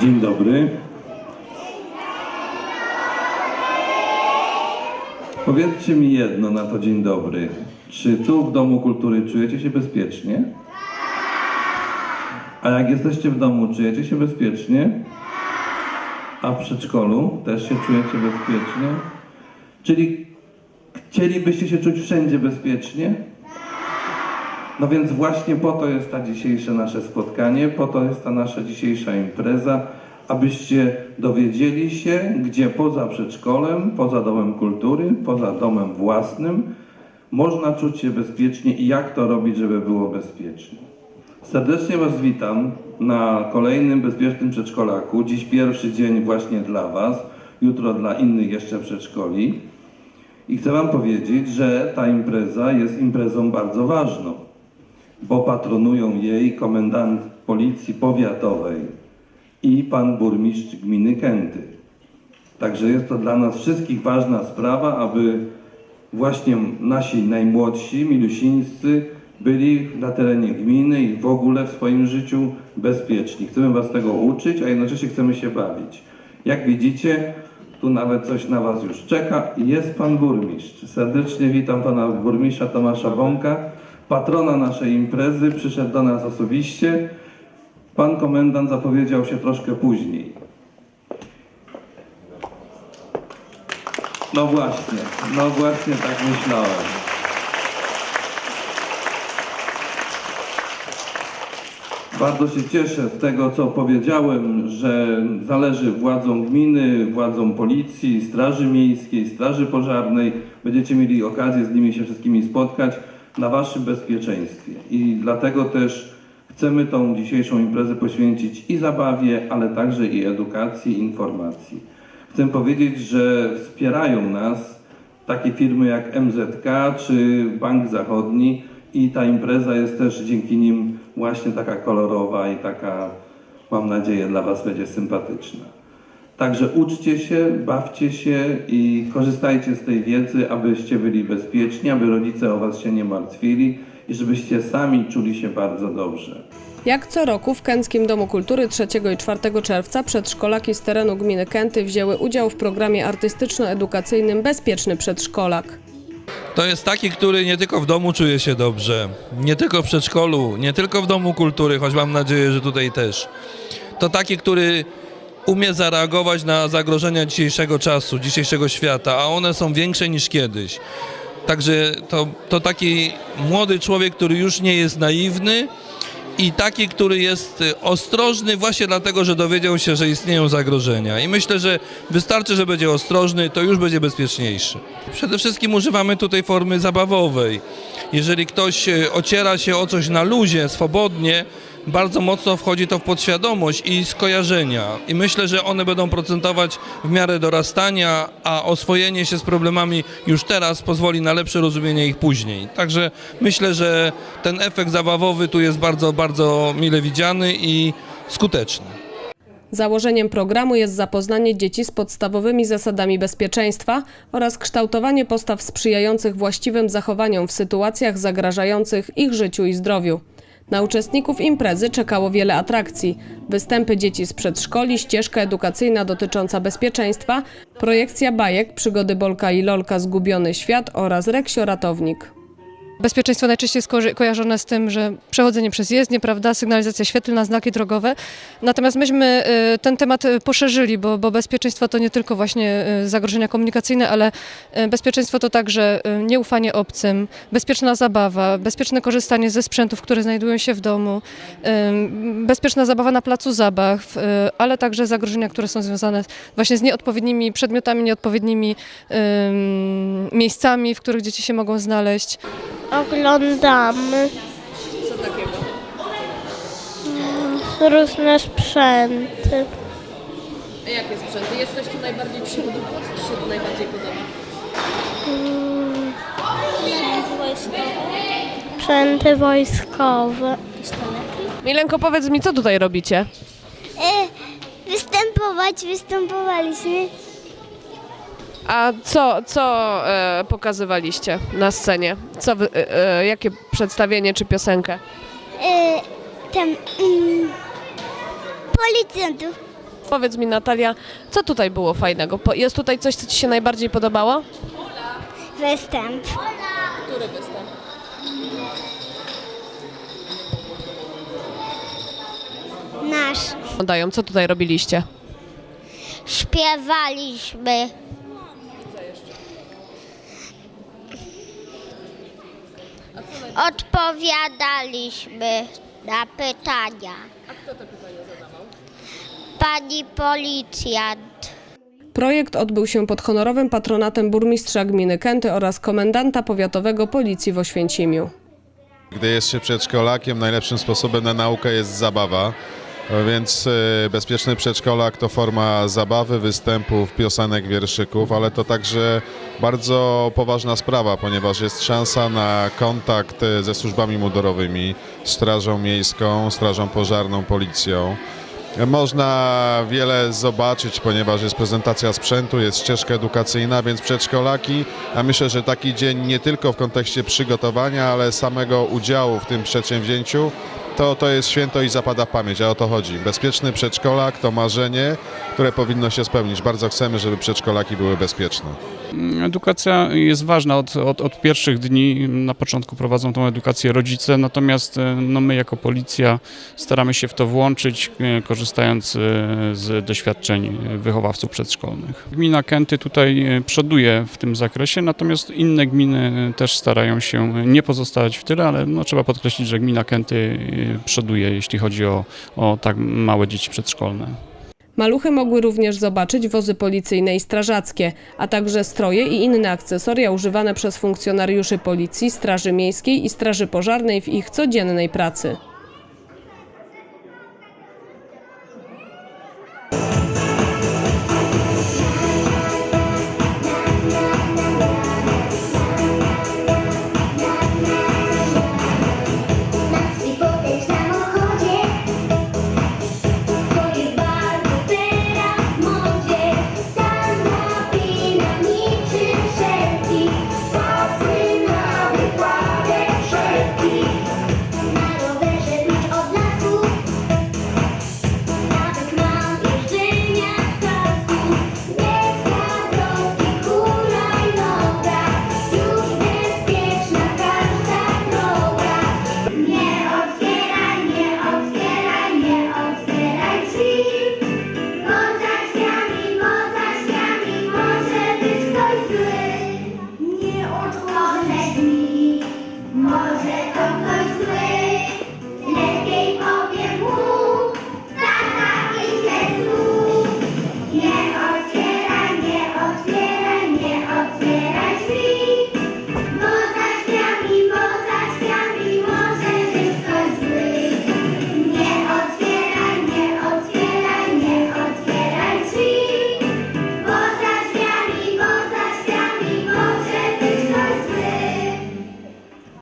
Dzień dobry. Powiedzcie mi jedno na to dzień dobry. Czy tu w Domu Kultury czujecie się bezpiecznie? A jak jesteście w domu, czujecie się bezpiecznie? A w przedszkolu też się czujecie bezpiecznie? Czyli chcielibyście się czuć wszędzie bezpiecznie? No więc właśnie po to jest ta dzisiejsze nasze spotkanie, po to jest ta nasza dzisiejsza impreza, abyście dowiedzieli się, gdzie poza przedszkolem, poza domem kultury, poza domem własnym można czuć się bezpiecznie i jak to robić, żeby było bezpiecznie. Serdecznie Was witam na kolejnym bezpiecznym przedszkolaku. Dziś pierwszy dzień właśnie dla Was, jutro dla innych jeszcze przedszkoli. I chcę Wam powiedzieć, że ta impreza jest imprezą bardzo ważną, bo patronują jej komendant Policji Powiatowej i pan burmistrz gminy Kęty. Także jest to dla nas wszystkich ważna sprawa, aby właśnie nasi najmłodsi, milusińscy, byli na terenie gminy i w ogóle w swoim życiu bezpieczni. Chcemy Was tego uczyć, a jednocześnie chcemy się bawić. Jak widzicie, tu nawet coś na Was już czeka jest Pan Burmistrz. Serdecznie witam Pana Burmistrza Tomasza Bąka, patrona naszej imprezy, przyszedł do nas osobiście. Pan komendant zapowiedział się troszkę później. No właśnie, no właśnie tak myślałem. Bardzo się cieszę z tego, co powiedziałem, że zależy władzom gminy, władzom policji, straży miejskiej, straży pożarnej. Będziecie mieli okazję z nimi się wszystkimi spotkać na waszym bezpieczeństwie. I dlatego też chcemy tą dzisiejszą imprezę poświęcić i zabawie, ale także i edukacji, i informacji. Chcę powiedzieć, że wspierają nas takie firmy jak MZK czy Bank Zachodni i ta impreza jest też dzięki nim właśnie taka kolorowa i taka, mam nadzieję, dla Was będzie sympatyczna. Także uczcie się, bawcie się i korzystajcie z tej wiedzy, abyście byli bezpieczni, aby rodzice o Was się nie martwili i żebyście sami czuli się bardzo dobrze. Jak co roku w Kęckim Domu Kultury 3 i 4 czerwca przedszkolaki z terenu gminy Kęty wzięły udział w programie artystyczno-edukacyjnym Bezpieczny Przedszkolak. To jest taki, który nie tylko w domu czuje się dobrze, nie tylko w przedszkolu, nie tylko w domu kultury, choć mam nadzieję, że tutaj też. To taki, który umie zareagować na zagrożenia dzisiejszego czasu, dzisiejszego świata, a one są większe niż kiedyś. Także to, to taki młody człowiek, który już nie jest naiwny i taki, który jest ostrożny właśnie dlatego, że dowiedział się, że istnieją zagrożenia. I myślę, że wystarczy, że będzie ostrożny, to już będzie bezpieczniejszy. Przede wszystkim używamy tutaj formy zabawowej. Jeżeli ktoś y, ociera się o coś na luzie, swobodnie, bardzo mocno wchodzi to w podświadomość i skojarzenia. I myślę, że one będą procentować w miarę dorastania, a oswojenie się z problemami już teraz pozwoli na lepsze rozumienie ich później. Także myślę, że ten efekt zabawowy tu jest bardzo, bardzo mile widziany i skuteczny. Założeniem programu jest zapoznanie dzieci z podstawowymi zasadami bezpieczeństwa oraz kształtowanie postaw sprzyjających właściwym zachowaniom w sytuacjach zagrażających ich życiu i zdrowiu. Na uczestników imprezy czekało wiele atrakcji: występy dzieci z przedszkoli, ścieżka edukacyjna dotycząca bezpieczeństwa, projekcja bajek, przygody Bolka i Lolka Zgubiony Świat oraz Reksio Ratownik. Bezpieczeństwo najczęściej jest ko- kojarzone z tym, że przechodzenie przez jezdnię, prawda, sygnalizacja świetlna, znaki drogowe. Natomiast myśmy y, ten temat y, poszerzyli, bo, bo bezpieczeństwo to nie tylko właśnie y, zagrożenia komunikacyjne, ale bezpieczeństwo to także nieufanie obcym, bezpieczna zabawa, bezpieczne korzystanie ze sprzętów, które znajdują się w domu, bezpieczna zabawa na placu zabaw, ale także zagrożenia, które są związane właśnie z nieodpowiednimi przedmiotami, nieodpowiednimi miejscami, w których dzieci się mogą znaleźć. Oglądamy. Co takiego? Różne sprzęty. A jakie sprzęty? Jest coś, co najbardziej Ci się? Co Ci się tu najbardziej podoba? Sprzęty wojskowe. Milenko, powiedz mi, co tutaj robicie? E, występować, występowaliśmy. A co, co e, pokazywaliście na scenie? Co wy, e, e, jakie przedstawienie czy piosenkę? E, tam mm, policjantów. Powiedz mi Natalia, co tutaj było fajnego? Po- Jest tutaj coś, co Ci się najbardziej podobało? Występ. Który występ? Nasz. Dają, co tutaj robiliście? Śpiewaliśmy. Odpowiadaliśmy na pytania. A kto te pytania zadawał? Pani policjant. Projekt odbył się pod honorowym patronatem burmistrza gminy Kęty oraz komendanta powiatowego policji w Oświęcimiu. Gdy jest się przedszkolakiem, najlepszym sposobem na naukę jest zabawa. Więc e, bezpieczny przedszkolak to forma zabawy, występów, piosenek, wierszyków, ale to także bardzo poważna sprawa, ponieważ jest szansa na kontakt e, ze służbami mundurowymi, Strażą Miejską, Strażą Pożarną, Policją. Można wiele zobaczyć, ponieważ jest prezentacja sprzętu, jest ścieżka edukacyjna, więc przedszkolaki, a myślę, że taki dzień nie tylko w kontekście przygotowania, ale samego udziału w tym przedsięwzięciu, to, to jest święto i zapada w pamięć, a o to chodzi. Bezpieczny przedszkolak to marzenie, które powinno się spełnić. Bardzo chcemy, żeby przedszkolaki były bezpieczne. Edukacja jest ważna od, od, od pierwszych dni. Na początku prowadzą tą edukację rodzice, natomiast e, no, my jako policja staramy się w to włączyć, e, korzystając e, z doświadczeń wychowawców przedszkolnych. Gmina Kęty tutaj przoduje w tym zakresie, natomiast inne gminy też starają się nie pozostawać w tyle, ale no, trzeba podkreślić, że gmina Kęty przoduje, jeśli chodzi o, o tak małe dzieci przedszkolne. Maluchy mogły również zobaczyć wozy policyjne i strażackie, a także stroje i inne akcesoria używane przez funkcjonariuszy policji, straży miejskiej i straży pożarnej w ich codziennej pracy.